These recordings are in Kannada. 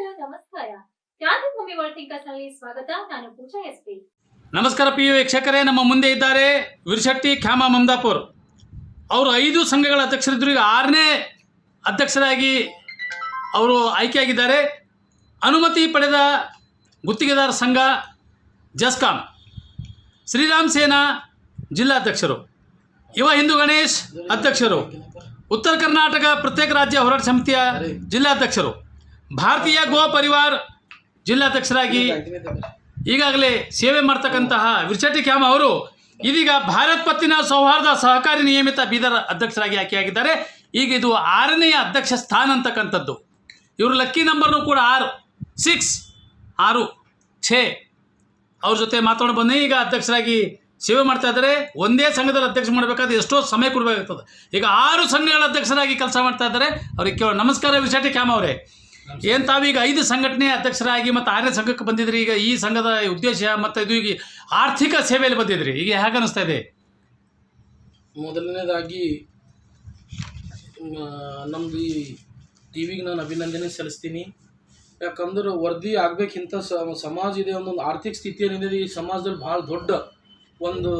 ನಮಸ್ಕಾರ. ವರ್ಲ್ಡ್ ಥಿಂಕರ್ಸ್ನಲ್ಲಿ ಸ್ವಾಗತ. ನಾನು ಪೂಜಾ ಎಸ್ ಪಿ. ನಮಸ್ಕಾರ ಪಿ ಯು ವೀಕ್ಷಕರೇ. ನಮ್ಮ ಮುಂದೆ ಇದ್ದಾರೆ ವಿರ್ಶೆಟ್ಟಿ ಖ್ಯಾಮ ಮಮದಾಪುರ್ ಅವರು ಐದು ಸಂಘಗಳ ಅಧ್ಯಕ್ಷರಿದ್ದರು ಈಗ ಆರನೇ ಅಧ್ಯಕ್ಷರಾಗಿ ಅವರು ಆಯ್ಕೆಯಾಗಿದ್ದಾರೆ. ಅನುಮತಿ ಪಡೆದ ಗುತ್ತಿಗೆದಾರ ಸಂಘ ಜಸ್ಕಾಂ. ಶ್ರೀರಾಮ್ ಸೇನಾ ಜಿಲ್ಲಾಧ್ಯಕ್ಷರು. ಯುವ ಹಿಂದೂ ಗಣೇಶ್ ಅಧ್ಯಕ್ಷರು. ಉತ್ತರ ಕರ್ನಾಟಕ ಪ್ರತ್ಯೇಕ ರಾಜ್ಯ ಹೋರಾಟ ಸಮಿತಿಯ ಜಿಲ್ಲಾಧ್ಯಕ್ಷರು. ಭಾರತೀಯ ಗೋ ಪರಿವಾರ್ ಜಿಲ್ಲಾಧ್ಯಕ್ಷರಾಗಿ ಈಗಾಗಲೇ ಸೇವೆ ಮಾಡ್ತಕ್ಕಂತಹ ವಿರ್ಚಟಿ ಕ್ಯಾಮ ಅವರು ಇದೀಗ ಭಾರತ್ ಪತ್ತಿನ ಸೌಹಾರ್ದ ಸಹಕಾರಿ ನಿಯಮಿತ ಬೀದರ್ ಅಧ್ಯಕ್ಷರಾಗಿ ಆಯ್ಕೆಯಾಗಿದ್ದಾರೆ. ಈಗ ಇದು ಆರನೆಯ ಅಧ್ಯಕ್ಷ ಸ್ಥಾನ ಅಂತಕ್ಕಂಥದ್ದು. ಇವರು ಲಕ್ಕಿ ನಂಬರ್ನು ಕೂಡ ಆರು, ಸಿಕ್ಸ್, ಆರು, ಛೇ. ಅವ್ರ ಜೊತೆ ಮಾತಾಡೋ ಬನ್ನಿ. ಈಗ ಅಧ್ಯಕ್ಷರಾಗಿ ಸೇವೆ ಮಾಡ್ತಾ ಇದ್ದಾರೆ. ಒಂದೇ ಸಂಘದಲ್ಲಿ ಅಧ್ಯಕ್ಷ ಮಾಡಬೇಕಾದ್ರೆ ಎಷ್ಟೋ ಸಮಯ ಕೊಡಬೇಕಾಗ್ತದೆ. ಈಗ ಆರು ಸಂಘಗಳ ಅಧ್ಯಕ್ಷರಾಗಿ ಕೆಲಸ ಮಾಡ್ತಾ ಇದ್ದಾರೆ. ಅವ್ರಿಗೆ ನಮಸ್ಕಾರ ವಿಶಾಟಿ ಕ್ಯಾಮ್ ಅವರೇ. ಏನು ತಾವೀಗ ಐದು ಸಂಘಟನೆ ಅಧ್ಯಕ್ಷರಾಗಿ ಮತ್ತು ಆರನೇ ಸಂಘಕ್ಕೆ ಬಂದಿದ್ರಿ? ಈಗ ಈ ಸಂಘದ ಉದ್ದೇಶ ಮತ್ತು ಇದು ಈಗ ಆರ್ಥಿಕ ಸೇವೆಯಲ್ಲಿ ಬಂದಿದ್ರಿ. ಈಗ ಹೇಗೆ ಅನಿಸ್ತಾ ಇದೆ? ಮೊದಲನೇದಾಗಿ ನಮ್ದು ಈ ಟಿವಿಗೆ ನಾನು ಅಭಿನಂದನೆ ಸಲ್ಲಿಸ್ತೀನಿ. ಯಾಕಂದ್ರೆ ವರದಿ ಆಗ್ಬೇಕಿಂತ ಸಮಾಜ ಇದೆ ಒಂದೊಂದು ಆರ್ಥಿಕ ಸ್ಥಿತಿ ಏನಿದೆ, ಈ ಸಮಾಜದಲ್ಲಿ ಭಾಳ ದೊಡ್ಡ ಒಂದು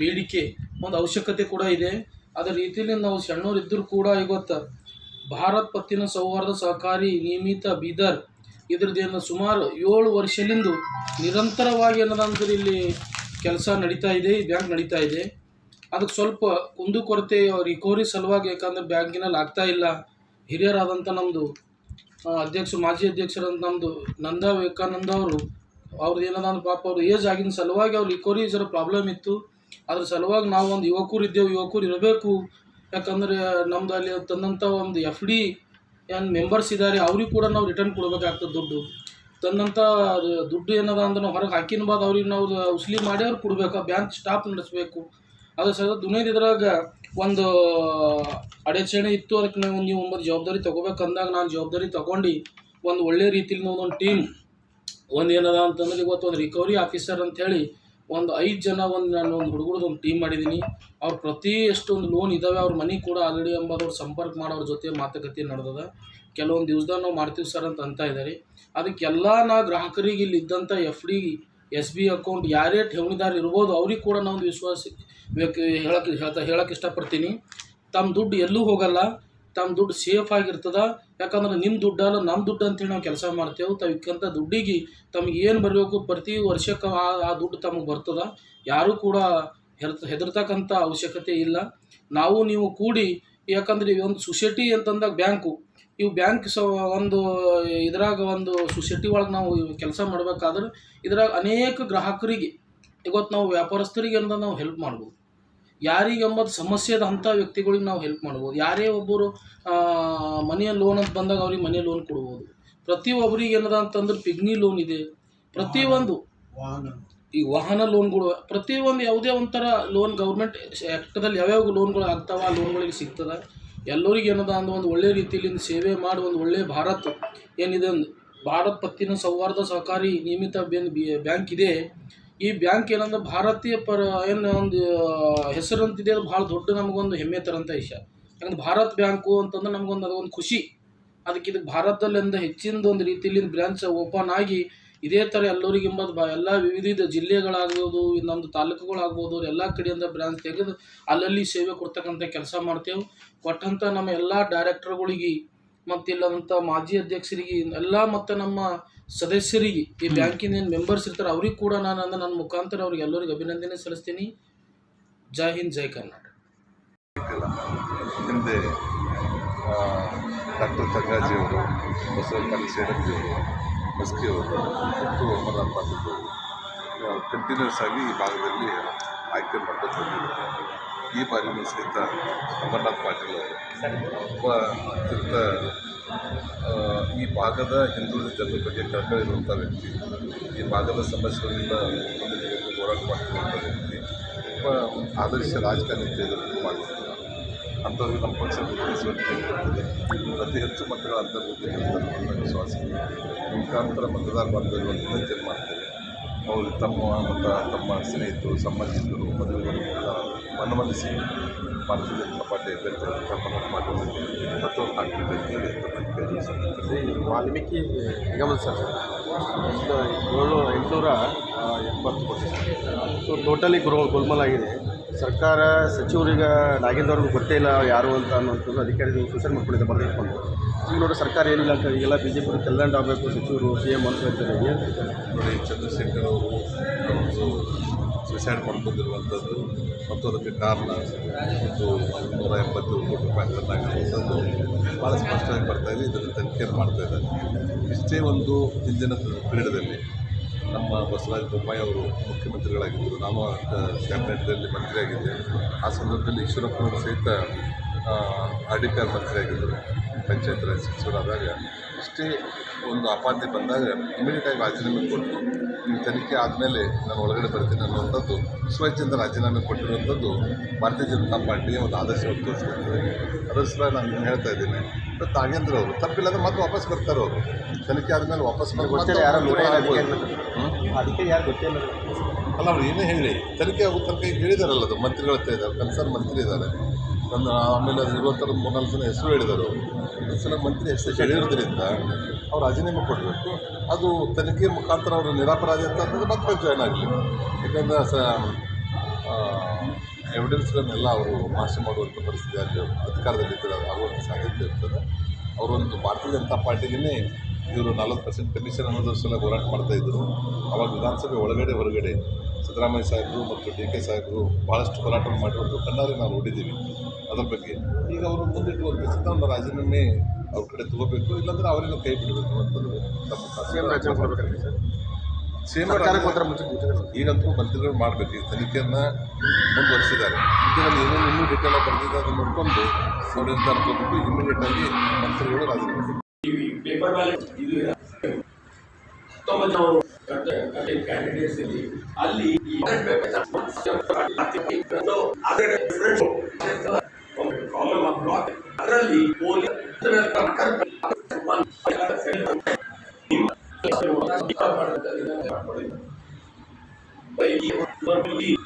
ಬೇಡಿಕೆ, ಒಂದು ಅವಶ್ಯಕತೆ ಕೂಡ ಇದೆ. ಅದೇ ರೀತಿಯಲ್ಲಿ ನಾವು ಸಣ್ಣವ್ರು ಇದ್ದರೂ ಕೂಡ ಇವತ್ತು ಭಾರತ್ ಪತ್ತಿನ ಸೌಹಾರ್ದ ಸಹಕಾರಿ ನಿಯಮಿತ ಬೀದರ್ ಇದ್ರದ್ದೇನು ಸುಮಾರು ಏಳು ವರ್ಷದಿಂದ ನಿರಂತರವಾಗಿ ಅನ್ನೋದಂದ್ರೆ ಇಲ್ಲಿ ಕೆಲಸ ನಡೀತಾ ಇದೆ, ಈ ಬ್ಯಾಂಕ್ ನಡೀತಾ ಇದೆ. ಅದಕ್ಕೆ ಸ್ವಲ್ಪ ಕುಂದುಕೊರತೆ ರಿಕವರಿ ಸಲುವಾಗಿ, ಯಾಕಂದ್ರೆ ಬ್ಯಾಂಕಿನಲ್ಲಿ ಆಗ್ತಾ ಇಲ್ಲ. ಹಿರಿಯರಾದಂಥ ನಮ್ಮದು ಅಧ್ಯಕ್ಷರು ಮಾಜಿ ಅಧ್ಯಕ್ಷರಂತ ನಮ್ಮದು ನಂದಾ ವಿವೇಕಾನಂದ ಅವರು, ಅವ್ರದ್ದು ಏನದ ಪಾಪ ಅವ್ರು ಏಜ್ ಆಗಿನ ಸಲುವಾಗಿ ಅವ್ರು ರಿಕವರಿ ಜರ ಪ್ರಾಬ್ಲಮ್ ಇತ್ತು. ಅದ್ರ ಸಲುವಾಗಿ ನಾವು ಒಂದು ಯುವಕರು ಇದ್ದೇವೆ ಯುವಕರು ಇರಬೇಕು ಯಾಕಂದ್ರೆ ನಮ್ದು ಅಲ್ಲಿ ತಂದಂಥ ಒಂದು ಎಫ್ ಡಿ ಏನು ಮೆಂಬರ್ಸ್ ಇದ್ದಾರೆ ಅವ್ರಿಗೆ ಕೂಡ ನಾವು ರಿಟರ್ನ್ ಕೊಡ್ಬೇಕಾಗ್ತದೆ ದುಡ್ಡು. ತಂದಂಥ ದುಡ್ಡು ಏನದ ಅಂದ್ರೆ ನಾವು ಹೊರಗೆ ಹಾಕಿನ ಬಾದ್ ಅವ್ರಿಗೆ ನಾವು ಉಸ್ಲಿ ಮಾಡಿ ಅವ್ರು ಕೊಡಬೇಕು, ಬ್ಯಾಂಕ್ ಸ್ಟಾಪ್ ನಡೆಸಬೇಕು. ಅದು ಸಹ ದುನಿಯದ ಇದ್ರಾಗ ಒಂದು ಅಡಚಣೆ ಇತ್ತು, ಅದಕ್ಕೆ ನಾವು ನೀವು ಒಂದು ಜವಾಬ್ದಾರಿ ತೊಗೋಬೇಕಂದಾಗ ನಾನು ಜವಾಬ್ದಾರಿ ತೊಗೊಂಡು ಒಂದು ಒಳ್ಳೆ ರೀತಿಲಿ ನಾವು ಒಂದು ಟೀಮ್ ಒಂದು ಏನದ ಅಂತಂದ್ರೆ ಇವತ್ತು ಒಂದು ರಿಕವರಿ ಆಫೀಸರ್ ಅಂತೇಳಿ ಒಂದು ಐದು ಜನ ಒಂದು ನಾನು ಒಂದು ಹುಡುಗರದ್ದು ಒಂದು ಟೀಮ್ ಮಾಡಿದ್ದೀನಿ ಅವ್ರು ಪ್ರತಿ ಎಷ್ಟೊಂದು ಲೋನ್ ಇದ್ದಾವೆ ಅವ್ರ ಮನೆ ಕೂಡ ಆಲ್ರೆಡಿ ಎಂಬುದವ್ರು ಸಂಪರ್ಕ ಮಾಡೋರ ಜೊತೆ ಮಾತುಕತೆ ನಡೆದದ. ಕೆಲವೊಂದು ದಿವ್ಸದಾಗ ನಾವು ಮಾಡ್ತೀವಿ ಸರ್ ಅಂತ ಅಂತ ಇದ್ದಾರೆ ಅದಕ್ಕೆಲ್ಲ ನಾ ಗ್ರಾಹಕರಿಗೆ ಇಲ್ಲಿ ಇದ್ದಂಥ F D S B account ಯಾರೇ ಠೇವಣಿದಾರ ಇರ್ಬೋದು, ಅವ್ರಿಗೆ ಕೂಡ ನಾವು ಒಂದು ವಿಶ್ವಾಸ ಹೇಳಕ್ಕೆ ಹೇಳ್ತಾ ಹೇಳಕ್ಕೆ ಇಷ್ಟಪಡ್ತೀನಿ. ತಮ್ಮ ದುಡ್ಡು ಎಲ್ಲೂ ಹೋಗಲ್ಲ. ತಮ್ಮ ದುಡ್ಡು ಸೇಫ್ ಆಗಿರ್ತದ? ಯಾಕಂದ್ರೆ ನಿಮ್ಮ ದುಡ್ಡಲ್ಲ ನಮ್ಮ ದುಡ್ಡು ಅಂತೇಳಿ ನಾವು ಕೆಲಸ ಮಾಡ್ತೇವೆ. ತವಿಕ್ಕಂಥ ದುಡ್ಡಿಗೆ ತಮಗೆ ಏನು ಬರಬೇಕು ಪ್ರತಿ ವರ್ಷಕ್ಕೆ ಆ ಆ ದುಡ್ಡು ತಮಗೆ ಬರ್ತದ. ಯಾರೂ ಕೂಡ ಹೆರ್ ಹೆದರ್ತಕ್ಕಂಥ ಅವಶ್ಯಕತೆ ಇಲ್ಲ. ನಾವು, ನೀವು ಕೂಡಿ, ಯಾಕಂದ್ರೆ ಈ ಒಂದು ಸೊಸೈಟಿ ಅಂತಂದಾಗ ಬ್ಯಾಂಕು. ಇವು ಬ್ಯಾಂಕ್ ಸ, ಒಂದು ಇದ್ರಾಗ ಒಂದು ಸೊಸೈಟಿ ಒಳಗೆ ನಾವು ಕೆಲಸ ಮಾಡ್ಬೇಕಾದ್ರೆ ಇದ್ರಾಗ ಅನೇಕ ಗ್ರಾಹಕರಿಗೆ ಇವತ್ತು ನಾವು ವ್ಯಾಪಾರಸ್ಥರಿಗೆ ಅಂತ ನಾವು ಹೆಲ್ಪ್ ಮಾಡ್ಬೋದು. ಯಾರಿಗೆ ಎಂಬುದು ಸಮಸ್ಯೆದ ಅಂಥ ವ್ಯಕ್ತಿಗಳಿಗೆ ನಾವು ಹೆಲ್ಪ್ ಮಾಡ್ಬೋದು. ಯಾರೇ ಒಬ್ಬರು ಮನೆಯ ಲೋನ್ ಅಂತ ಬಂದಾಗ ಅವ್ರಿಗೆ ಮನೆ ಲೋನ್ ಕೊಡ್ಬೋದು. ಪ್ರತಿಯೊಬ್ಬರಿಗೆ ಏನದ ಅಂತಂದ್ರೆ ಪಿಗ್ನಿ ಲೋನ್ ಇದೆ. ಪ್ರತಿಯೊಂದು. ಈ ವಾಹನ ಲೋನ್ಗಳು ಪ್ರತಿಯೊಂದು ಯಾವುದೇ ಒಂಥರ ಲೋನ್ ಗೌರ್ಮೆಂಟ್ ಆ್ಯಕ್ಟದಲ್ಲಿ ಯಾವ್ಯಾವ ಲೋನ್ಗಳು ಆಗ್ತಾವ ಆ ಲೋನ್ಗಳಿಗೆ ಸಿಗ್ತದೆ. ಎಲ್ಲರಿಗೆ ಏನದ ಅಂದ್ರೆ ಒಂದು ಒಳ್ಳೆ ರೀತಿಯಲ್ಲಿ ಸೇವೆ ಮಾಡಿ ಒಂದು ಒಳ್ಳೆಯ ಭಾರತ ಏನಿದೆ ಒಂದು ಭಾರತ್ ಪತ್ತಿನ ಸೌಹಾರ್ದ ಸಹಕಾರಿ ನಿಯಮಿತ ಬೇನ್ ಬ್ಯಾಂಕ್ ಇದೆ. ಈ ಬ್ಯಾಂಕ್ ಏನಂದ್ರೆ ಭಾರತೀಯ ಪರ ಏನು ಒಂದು ಹೆಸರಂತಿದೆ ಅದು ಭಾಳ ದೊಡ್ಡ ನಮಗೊಂದು ಹೆಮ್ಮೆ ತರಂಥ ವಿಷಯ. ಯಾಕಂದ್ರೆ ಭಾರತ್ ಬ್ಯಾಂಕು ಅಂತಂದ್ರೆ ನಮಗೊಂದು ಅದೊಂದು ಖುಷಿ. ಅದಕ್ಕೆ ಇದು ಭಾರತದಲ್ಲಿಂದ ಹೆಚ್ಚಿನ ಒಂದು ರೀತಿಯಲ್ಲಿ ಬ್ರ್ಯಾಂಚ್ ಓಪನ್ ಆಗಿ ಇದೇ ಥರ ಎಲ್ಲರಿಗೆ ಎಂಬುದು ಬ, ಎಲ್ಲ ವಿವಿಧ ಜಿಲ್ಲೆಗಳಾಗ್ಬೋದು, ಇನ್ನೊಂದು ತಾಲೂಕುಗಳಾಗ್ಬೋದು ಎಲ್ಲ ಕಡೆಯಿಂದ ಬ್ರಾಂಚ್ ತೆಗೆದು ಅಲ್ಲಲ್ಲಿ ಸೇವೆ ಕೊಡ್ತಕ್ಕಂಥ ಕೆಲಸ ಮಾಡ್ತೇವೆ. ಕೊಟ್ಟಂಥ ನಮ್ಮ ಎಲ್ಲ ಡೈರೆಕ್ಟರ್ಗಳಿಗೆ ಮತ್ತು ಇಲ್ಲದಂಥ ಮಾಜಿ ಅಧ್ಯಕ್ಷರಿಗೆ, ಎಲ್ಲ ಮತ್ತು ನಮ್ಮ ಸದಸ್ಯರಿಗೆ, ಈ ಬ್ಯಾಂಕಿನ ಏನು ಮೆಂಬರ್ಸ್ ಇರ್ತಾರೆ, ಅವ್ರಿಗೆ ಕೂಡ ನಾನು ಅಂದ್ರೆ ನನ್ನ ಮುಖಾಂತರ ಅವ್ರಿಗೆ ಎಲ್ಲರಿಗೆ ಅಭಿನಂದನೆ ಸಲ್ಲಿಸ್ತೀನಿ. ಜೈ ಹಿಂದ್, ಜೈ ಕರ್ನಾಟಕ. ಹಿಂದೆ ಡಾಕ್ಟರ್ ತಂಗಾಜಿಯವರು ಬಸವಕಲಿ ಸೇಡಂಜಿಯವರು ಕಂಟಿನ್ಯೂಸ್ ಆಗಿ ಈ ಭಾಗದಲ್ಲಿ ಆಯ್ಕೆ ಮಾಡ್ಕೊಂಡು ಈ ಬಾರಿಯೂ ಸಹಿತ ಅಮರನಾಥ್ ಪಾಟೀಲ್ ಅವರು ಒಬ್ಬ ಅತ್ಯಂತ ಈ ಭಾಗದ ಹಿಂದುಳಿದ ಜನರ ಬಗ್ಗೆ ಕಳ್ಕೊಂಡಿರುವಂಥ ವ್ಯಕ್ತಿ, ಈ ಭಾಗದ ಸಮಸ್ಯೆಗಳಿಂದ ಹೋರಾಟ ಮಾಡ್ತಿರುವಂಥ ವ್ಯಕ್ತಿ ಒಬ್ಬ ಆದರ್ಶ ರಾಜಕಾರಣಿ ಅಂತ ಎದುರು ಮಾಡ್ತಿದ್ದಾರೆ ಅಂಥವ್ರಿಗೆ ನಮ್ಮ ಪಕ್ಷ ಗುರುತಿಸುವಂತೆ ಅತಿ ಹೆಚ್ಚು ಮತಗಳ ಅಂತರ್ಗತ ವಿಶ್ವಾಸ. ಮುಖಾಂತರ ಮತದಾರ ವಿನಂತಿಯನ್ನು ಮಾಡ್ತೇವೆ ಅವರು ತಮ್ಮ ಮತ್ತು ತಮ್ಮ ಸ್ನೇಹಿತರು, ಸಂಬಂಧಿಕರು ಮದುವೆಗಳನ್ನು ಮನವೊಲಿಸಿ ಭಾರತೀಯ ಜನತಾ ಪಾರ್ಟಿ ಕರ್ಕೊಂಡು ತಮ್ಮನ್ನು ಮಾಡುವುದಕ್ಕೆ ಮತ್ತು ಕೇಳಿ ವಾಲ್ಮೀಕಿ ನಿಗಮದ ಸರ್. ಒಂದು ಏಳು ಎಂಟುನೂರ ಎಪ್ಪತ್ತು ಕೋಟಿ ಸೊ, ಟೋಟಲಿ ಗುರು ಗುಲ್ಮಲಾಗಿದೆ ಸರ್ಕಾರ ಸಚಿವರಿಗೆ ನಾಗೇಂದ್ರವ್ರಿಗೆ ಗೊತ್ತೇ ಇಲ್ಲ ಯಾರು ಅಂತ ಅನ್ನೋಂಥದ್ದು ಅಧಿಕಾರಿಗಳು ಸೂಚನೆ ಮಾಡ್ಕೊಂಡಿದ್ದೆ ಬರೆದಿಟ್ಕೊಂಡು. ಈಗ ನೋಡಿ ಸರ್ಕಾರ ಏನಿಲ್ಲ ಅಂತ ಈಗೆಲ್ಲ ಬಿ ಜೆ ಪಿ ಕಲ್ಯಾಣ ಆಗಬೇಕು, ಸಚಿವರು ಸಿ ಎಂ ಅಂತ ಹೇಳ್ತಾರೆ ನೋಡಿ, ಚಂದ್ರಶೇಖರ್ ಅವರು ಸುಸೈಡ್ ಮಾಡ್ಕೊಂಡಿರುವಂಥದ್ದು ಮತ್ತು ಅದಕ್ಕೆ ಕಾರಣ ಒಂದು ನೂರ ಎಂಬತ್ತೇಳು ಕೋಟಿ ರೂಪಾಯಿ ಕಟ್ಟಾಗಿರುವಂಥದ್ದು ಭಾಳ ಸ್ಪಷ್ಟವಾಗಿ ಬರ್ತಾ ಇದೆ. ಇದನ್ನು ತನಿಖೆಯನ್ನು ಮಾಡ್ತಾ ಇದ್ದಾರೆ. ಇಷ್ಟೇ ಒಂದು ಹಿಂದಿನ ಪೀರಿಯಡದಲ್ಲಿ ನಮ್ಮ ಬಸವರಾಜ ಬೊಮ್ಮಾಯಿ ಅವರು ಮುಖ್ಯಮಂತ್ರಿಗಳಾಗಿದ್ದರು. ನಾನು ಕ್ಯಾಬಿನೆಟ್ನಲ್ಲಿ ಮಂತ್ರಿಯಾಗಿದ್ದೆ. ಆ ಸಂದರ್ಭದಲ್ಲಿ ಈಶ್ವರಪ್ಪನವರು ಸಹಿತ ಪಿ ಮಂತ್ರಿಯಾಗಿದ್ದರು ಪಂಚಾಯತ್ ರಾಜ್ ಸಚಿವರಾದಾಗ ಇಷ್ಟೇ ಒಂದು ಆಪಾದನೆ ಬಂದಾಗ ಇಮಿಡಿಯೇಟಾಗಿ ರಾಜೀನಾಮೆ ಕೊಟ್ಟು ನೀವು ತನಿಖೆ ಆದಮೇಲೆ ನಾನು ಒಳಗಡೆ ಬರ್ತೀನಿ ಅನ್ನುವಂಥದ್ದು ಸ್ವಚ್ಛಂದ ರಾಜೀನಾಮೆ ಕೊಟ್ಟಿರುವಂಥದ್ದು ಭಾರತೀಯ ಜನತಾ ಪಾರ್ಟಿಯ ಒಂದು ಆದರ್ಶವನ್ನು ತೋರಿಸ್ಕೊಳ್ತದೆ ಅದರ ಸಲ ನಾನು ಹೇಳ್ತಾ ಇದ್ದೀನಿ ಮತ್ತು ನಾಗೇಂದ್ರ ಅವರು ತಪ್ಪಿಲ್ಲ ಅಂದ್ರೆ ಮತ್ತೆ ವಾಪಸ್ ಬರ್ತಾರೆ ಅವರು. ತನಿಖೆ ಆದಮೇಲೆ ವಾಪಸ್ ಬರ್ತಾರೆ ಅದಕ್ಕೆ ಯಾರು ಗೊತ್ತಿಲ್ಲ ಅಲ್ಲ ಅವ್ರು ಏನೇ ಹೇಳಿ ತನಿಖೆ ಆಗೋ ತನಕ ಹೇಳಿದಾರಲ್ಲ ಅದು ಮಂತ್ರಿಗಳ ಹತ್ರ ಇದ್ದಾರೆ ಕನ್ಸರ್ನ್ ಮಂತ್ರಿ ಇದ್ದಾರೆ. ನನ್ನ ಆಮೇಲೆ ಇರುವಂಥದ್ದು ಮೂರ್ನಾಲ್ಕು ಜನ ಹೆಸರು ಹೇಳಿದರು. ಸಲ ಮಂತ್ರಿ ಹೆಸರು ಹೇಳಿರೋದ್ರಿಂದ ಅವ್ರು ರಾಜೀನಾಮೆ ಕೊಡಬೇಕು. ಅದು ತನಿಖೆ ಮುಖಾಂತರ ಅವರು ನಿರಾಪರಾಧ ಅಂತ ಅಂದರೆ ಮತ್ತೆ ಜಾಯ್ನ್ ಆಗಲಿ. ಯಾಕಂದರೆ ಸ ಎವಿಡೆನ್ಸ್ಗಳನ್ನೆಲ್ಲ ಅವರು ನಾಶ ಮಾಡುವಂಥ ಪರಿಸ್ಥಿತಿ ಅಲ್ಲಿ ಅಧಿಕಾರದಲ್ಲಿದ್ದರೆ ಆಗುವಂಥ ಸಾಧ್ಯತೆ ಇರ್ತದೆ. ಅವರೊಂದು ಭಾರತೀಯ ಜನತಾ ಪಾರ್ಟಿಗೇ ಇವರು ನಲ್ವತ್ತು ಪರ್ಸೆಂಟ್ ಕಮಿಷನ್ ಅನ್ನೋದ್ರ ಸಲ ಹೋರಾಟ ಮಾಡ್ತಾಯಿದ್ರು ಅವಾಗ ವಿಧಾನಸಭೆ ಒಳಗಡೆ ಹೊರಗಡೆ ಸಿದ್ದರಾಮಯ್ಯ ಸಾಹೇಬರು ಮತ್ತು ಡಿ ಕೆ ಸಾಹೇಬರು ಭಾಳಷ್ಟು ಹೋರಾಟವನ್ನು ಮಾಡಿರೋದು ಕಣ್ಣಾರೆ ನಾವು ನೋಡಿದ್ದೀವಿ. ಅದ್ರ ಬಗ್ಗೆ. ಈಗ ಅವರು ಮುಂದಿಟ್ಟುವಂಥ ಸಿದ್ಧಾಂತ ರಾಜೀನಾಮೆ ಅವ್ರ ಕಡೆ ತಗೋಬೇಕು ಇಲ್ಲಾಂದ್ರೆ ಅವರೇನು ಕೈ ಬಿಡಬೇಕು ಅಂತಂದು ಮುಚ್ಚಿದ್ರೆ ಈಗಂತೂ ಮಂತ್ರಿಗಳು ಮಾಡಬೇಕು. ಈ ತನಿಖೆಯನ್ನು ಮುಂದುವರಿಸಿದ್ದಾರೆ. ಇದರಲ್ಲಿ ಏನೇನು ಇನ್ನೂ ಡೀಟೇಲ್ ಬರ್ತಿದೆ ಅದನ್ನು ನೋಡಿಕೊಂಡು ನಿರ್ಧಾರ ತಗೋಬೇಕು ಇಮಿಡಿಯೇಟಾಗಿ ಮಂತ್ರಿಗಳು ರಾಜೀನಾಮೆ ಕ್ಯಾಂಡಿಡೇಟ್ಸ್ ಇಲ್ಲಿ. ಅಲ್ಲಿ ಬ್ಲಾಕ್ ಅದರಲ್ಲಿ ಪೊಲೀಸ್